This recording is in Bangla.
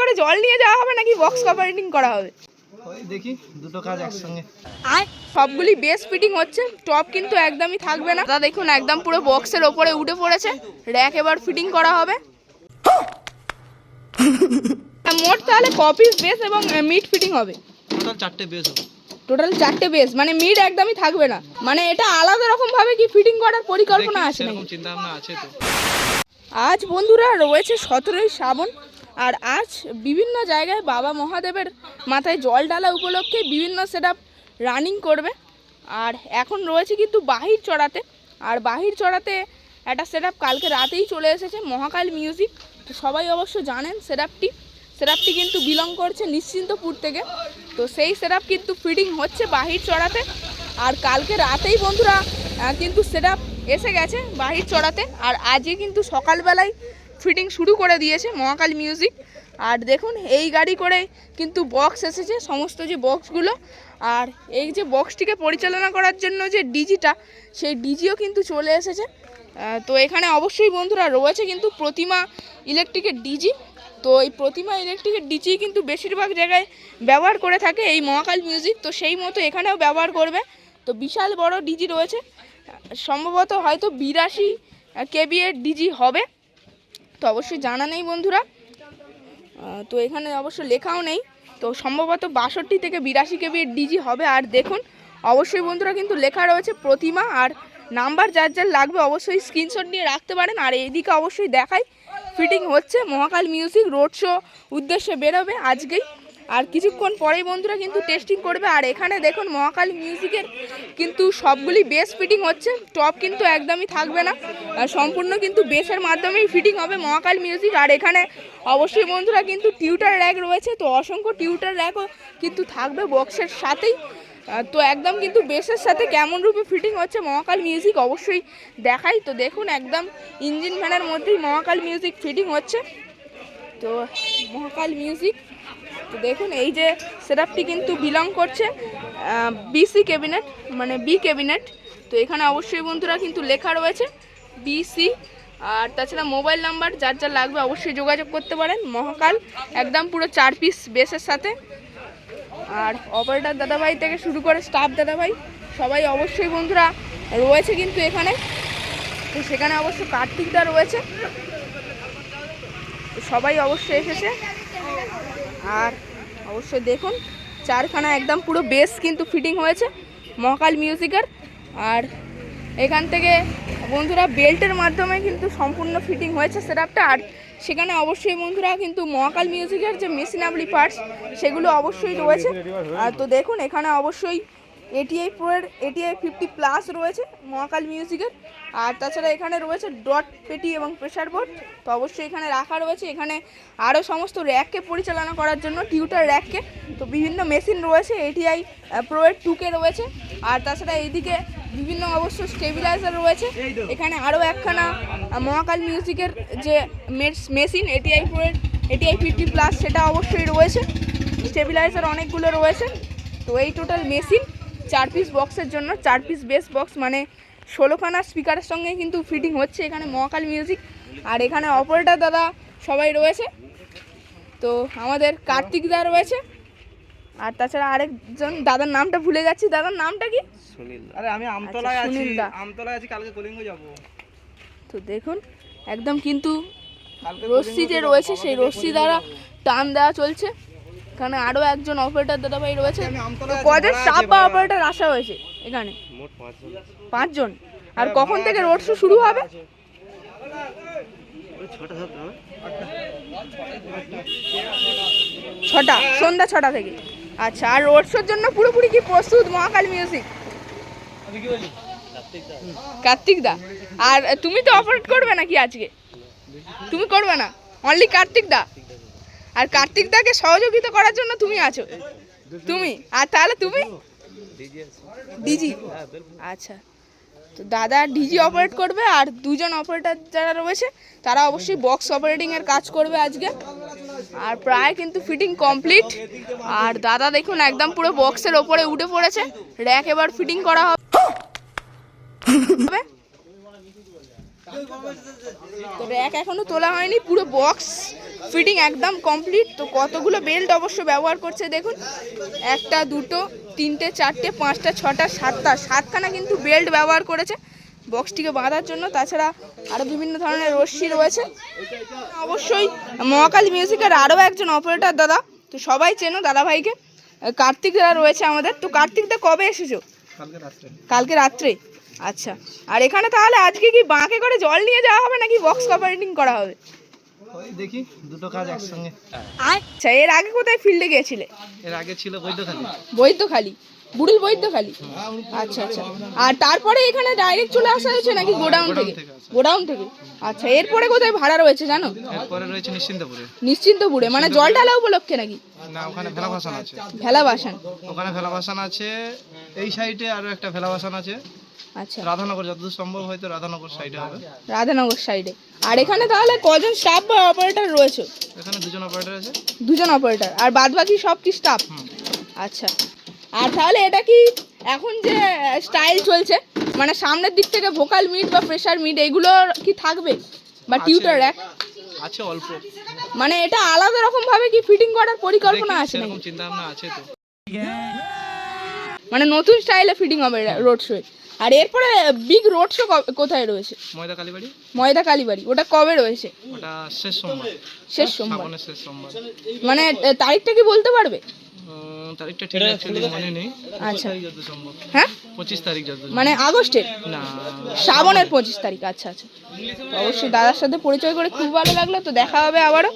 করে জল নিয়ে যাওয়া হবে নাকি বক্স কভারিং করা হবে? দেখি দুটো কাজ একসঙ্গে। সবগুলি বেস ফিটিং হচ্ছে টপ কিন্তু একদমই থাকবে না। দাদা দেখুন একদম পুরো বক্সের ওপরে উঠে পড়েছে। র্যাক এবার ফিটিং করা হবে। মোট তাহলে কপিস বেস এবং মিড ফিটিং হবে। টোটাল চারটে বেস হবে। টোটাল চারটে বেস মানে মিড একদমই থাকবে না। মানে এটা আলাদা রকম ভাবে কি ফিটিং করার পরিকল্পনা আছে নাকি? চিন্তা ভাবনা আছে তো। আজ বন্ধুরা রয়েছে সতেরোই শ্রাবণ। আর আজ বিভিন্ন জায়গায় বাবা মহাদেবের মাথায় জল ঢালা উপলক্ষে বিভিন্ন সেট রানিং করবে। আর এখন রয়েছে কিন্তু বাহির চড়াতে। আর বাহির চড়াতে একটা সেট কালকে রাতেই চলে এসেছে, মহাকাল মিউজিক তো সবাই অবশ্য জানেন সেটআপটি সেটআপটি কিন্তু বিলং করছে নিশ্চিন্তপুর থেকে। তো সেই সেটআপ কিন্তু ফিটিং হচ্ছে বাহির চড়াতে। আর কালকে রাতেই বন্ধুরা কিন্তু সেটআপ এসে গেছে বাহির চড়াতে। আর আজকে কিন্তু সকালবেলায় ফিটিং শুরু করে দিয়েছে মহাকাল মিউজিক। আর দেখুন, এই গাড়ি করে কিন্তু বক্স এসেছে, সমস্ত যে বক্সগুলো আর এই যে বক্সটিকে পরিচালনা করার জন্য যে ডিজিটা সেই ডিজিও কিন্তু চলে এসেছে। তো এখানে অবশ্যই বন্ধুরা রয়েছে কিন্তু প্রতিমা ইলেকট্রিকের ডিজি তো এই প্রতিমা ইলেকট্রিকের ডিজি কিন্তু বেশিরভাগ জায়গায় ব্যবহার করে থাকে এই মহাকাল মিউজিক। তো সেই মতো এখানেও ব্যবহার করবে। তো বিশাল বড় ডিজি রয়েছে। সম্ভবত হয়তো বিরাশি কেবি এর ডিজি হবে। তো অবশ্যই জানা নেই বন্ধুরা। তো এখানে অবশ্য লেখাও নেই। তো সম্ভবত বাষট্টি থেকে বিরাশি কেবি ডিজি হবে। আর দেখুন, অবশ্যই বন্ধুরা কিন্তু লেখা রয়েছে প্রতিমা। আর নাম্বার যার যার লাগবে অবশ্যই স্ক্রিনশট নিয়ে রাখতে পারেন। আর এইদিকে অবশ্যই দেখাই। ফিটিং হচ্ছে। মহাকাল মিউজিক রোড শো উদ্দেশ্যে বেরোবে আজকেই। আর কিছুক্ষণ পরেই বন্ধুরা কিন্তু টেস্টিং করবে। আর এখানে দেখুন মহাকাল মিউজিকের কিন্তু সবগুলি বেস ফিটিং হচ্ছে। টপ কিন্তু একদমই থাকবে না। সম্পূর্ণ কিন্তু বেসের মাধ্যমেই ফিটিং হবে মহাকাল মিউজিক আর এখানে অবশ্যই বন্ধুরা কিন্তু টিউটার র্যাক রয়েছে। তো অসংখ্য টিউটার র্যাকও কিন্তু থাকবে বক্সের সাথেই। তো একদম কিন্তু বেসের সাথে কেমন রূপে ফিটিং হচ্ছে মহাকাল মিউজিক অবশ্যই দেখাই। তো দেখুন একদম ইঞ্জিন ফ্যানের মধ্যেই মহাকাল মিউজিক ফিটিং হচ্ছে। তো মহাকাল মিউজিক তো দেখুন, এই যে সেটআপটি কিন্তু বিলং করছে বিসি ক্যাবিনেট মানে বি ক্যাবিনেট তো এখানে অবশ্যই বন্ধুরা কিন্তু লেখা রয়েছে বিসি আর তাছাড়া মোবাইল নাম্বার যার যার লাগবে অবশ্যই যোগাযোগ করতে পারেন। মহাকাল, একদম পুরো চার পিস বেসের সাথে। আর অপারেটার দাদাভাই থেকে শুরু করে স্টাফ দাদাভাই, সবাই অবশ্যই বন্ধুরা রয়েছে কিন্তু এখানে। তো সেখানে অবশ্য কার্তিকদা রয়েছে। সবাই অবশ্যই এসেছে। আর অবশ্যই দেখুন, চারখানা একদম পুরো বেস কিন্তু ফিটিং হয়েছে, মহাকাল মিউজিকের আর এখান থেকে বন্ধুরা বেল্টের মাধ্যমে কিন্তু সম্পূর্ণ ফিটিং হয়েছে সেটআপটা আর সেখানে অবশ্যই বন্ধুরা কিন্তু মহাকাল মিউজিকের যে মেশিনাবলি পার্টস সেগুলো অবশ্যই রয়েছে। আর তো দেখুন, এখানে অবশ্যই এটিআই প্রোয়ের এটিআই ফিফটি প্লাস রয়েছে মহাকাল মিউজিকের আর তাছাড়া এখানে রয়েছে ডট পেটি এবং প্রেসার বোর্ড তো অবশ্যই এখানে রাখা রয়েছে। এখানে আরও সমস্ত র্যাককে পরিচালনা করার জন্য টিউটার র্যাককে তো বিভিন্ন মেশিন রয়েছে এটিআই প্রোয়ের টুকে রয়েছে। আর তাছাড়া এইদিকে বিভিন্ন অবশ্য স্টেবিলাইজার রয়েছে। এখানে আরও একখানা মহাকাল মিউজিকের যে মেশিন এটিআই প্রোয়ের এটিআই ফিফটি প্লাস সেটা অবশ্যই রয়েছে। স্টেবিলাইজার অনেকগুলো রয়েছে। তো এই টোটাল মেশিন চার পিস বক্সের জন্য চার পিস বেস বক্স মানে ষোলোখানা স্পিকারের সঙ্গে কিন্তু ফিটিং হচ্ছে এখানে মহাকাল মিউজিক আর এখানে অপারেটার দাদা সবাই রয়েছে। তো আমাদের কার্তিক দা রয়েছে। আর তাছাড়া আরেকজন দাদার নামটা ভুলে যাচ্ছি। দাদার নামটা কি? আরে আমি আমতলায় আছি। দা। আমতলায় আছি কালকে কলিঙ্গ যাব। তো দেখুন একদম কিন্তু রশ্মি যে রয়েছে সেই রশ্মি দ্বারা টান দেওয়া চলছে। এখানে আরও একজন অপারেটার দাদাভাই রয়েছে। আমি তো কজন স্টাফ বা অপারেটার আসা হয়েছে এখানে? পাঁচজন। আর কখন থেকে রোড শো শুরু হবে? ছটা হবে ছটা সন্ধ্যা ছটা থেকে। আচ্ছা আর রোড শোর জন্য পুরোপুরি কি প্রস্তুত মহাকাল মিউজিক কার্তিক দা। আর তুমি তো অপারেট করবে নাকি আজকে? তুমি করবে না? অনলি কার্তিক দা? আর কার্তিক দাকে সহযোগিতা করার জন্য তুমি আছো। তুমি? আর তাহলে তুমি? ডিজি আচ্ছা। তো দাদা ডিজি অপারেট করবে আর দুজন অপারেটর যারা রয়েছে, তারা অবশ্যই বক্স অপারেটিং এর কাজ করবে আজকে। আর প্রায় কিন্তু ফিটিং কমপ্লিট আর দাদা দেখুন, একদম পুরো বক্সের ওপরে উঠে পড়েছে। র্যাক এবার ফিটিং করা হবে। তো র্যাক এখনও তোলা হয়নি, পুরো বক্স ফিটিং একদম কমপ্লিট। তো কতগুলো বেল্ট অবশ্য ব্যবহার করছে দেখুন। একটা দুটো তিনটে চারটে পাঁচটা ছটা সাতটা। সাতখানা কিন্তু বেল্ট ব্যবহার করেছে বক্সটিকে বাঁধার জন্য। তাছাড়া আরও বিভিন্ন ধরনের রশ্মি রয়েছে। অবশ্যই মহাকালী মিউজিকের আরও একজন অপারেটর দাদা। তো সবাই চেনো দাদাভাইকে। কার্তিকরা রয়েছে আমাদের। তো কার্তিকদা কবে এসেছ? কালকে রাত্রে? আচ্ছা। আর এখানে তাহলে আজকে কি বাঁকে করে জল নিয়ে যাওয়া হবে নাকি বক্স অপারেটিং করা হবে? ওই দেখি দুটো কাজ একসঙ্গে। আচ্ছা এর আগে কোথায় ফিল্ডে গিয়েছিলে? এর আগে ছিল বৈদ্যখালী। বৈদ্যখালী? বুড়ুল বৈদ্যখালী? আচ্ছা আচ্ছা। আর তারপরে এখানে ডাইরেক্ট চলে আসা হয়েছে নাকি গোডাউন থেকে? গোডাউন থেকে? আচ্ছা এরপরে কোথায় ভাড়া রয়েছে জানো? এরপরে রয়েছে নিশ্চিন্তপুরে। নিশ্চিন্তপুরে? মানে জল ঢালা উপলক্ষে নাকি? না ওখানে ভেলা ভাসান আছে। ভেলা বাসান ওখানে ভেলা ভাসান আছে। এই সাইডে আরও একটা ভেলা ভাসান আছে। আচ্ছা। রাধানগর যতদূর সম্ভব হয়তো রাধানগর সাইডে হবে। রাধানগর সাইডে আর এখানে তাহলে কজন স্টাফ বা অপারেটর রয়েছে? এখানে দুজন অপারেটর আছে। দুজন অপারেটর আর বাদ বাকি সব কি স্টাফ আচ্ছা। আর তাহলে এটা কি এখন যে স্টাইল চলছে মানে সামনের দিক থেকে ভোকাল মিট বা প্রেশার মিট এগুলো কি থাকবে? বা টিউটার র্যাক আছে অল্প। মানে এটা আলাদা রকম ভাবে কি ফিটিং করার পরিকল্পনা আছে নাকি? চিন্তা ভাবনা আছে তো। মানে নতুন স্টাইলে ফিটিং হবে রোড শো আর এরপরে বিগ রোড শো কোথায় রয়েছে? ময়দা কালীবাড়ি ময়দা কালীবাড়ি ওটা কবে রয়েছে? ওটা শেষ সোমবার। শেষ সোমবার। শেষ সোমবার। মানে তারিখটা কি বলতে পারবে? তারিখটা ঠিক অ্যাকচুয়ালি মনে নেই। আচ্ছা। তারিখ যত সম্ভব। হ্যাঁ? পঁচিশ তারিখ যত মানে আগস্টের? না। শ্রাবণের পঁচিশ তারিখ আচ্ছা আচ্ছা। অবশ্যই দাদার সাথে পরিচয় করে খুব ভালো লাগল তো দেখা হবে আবারও।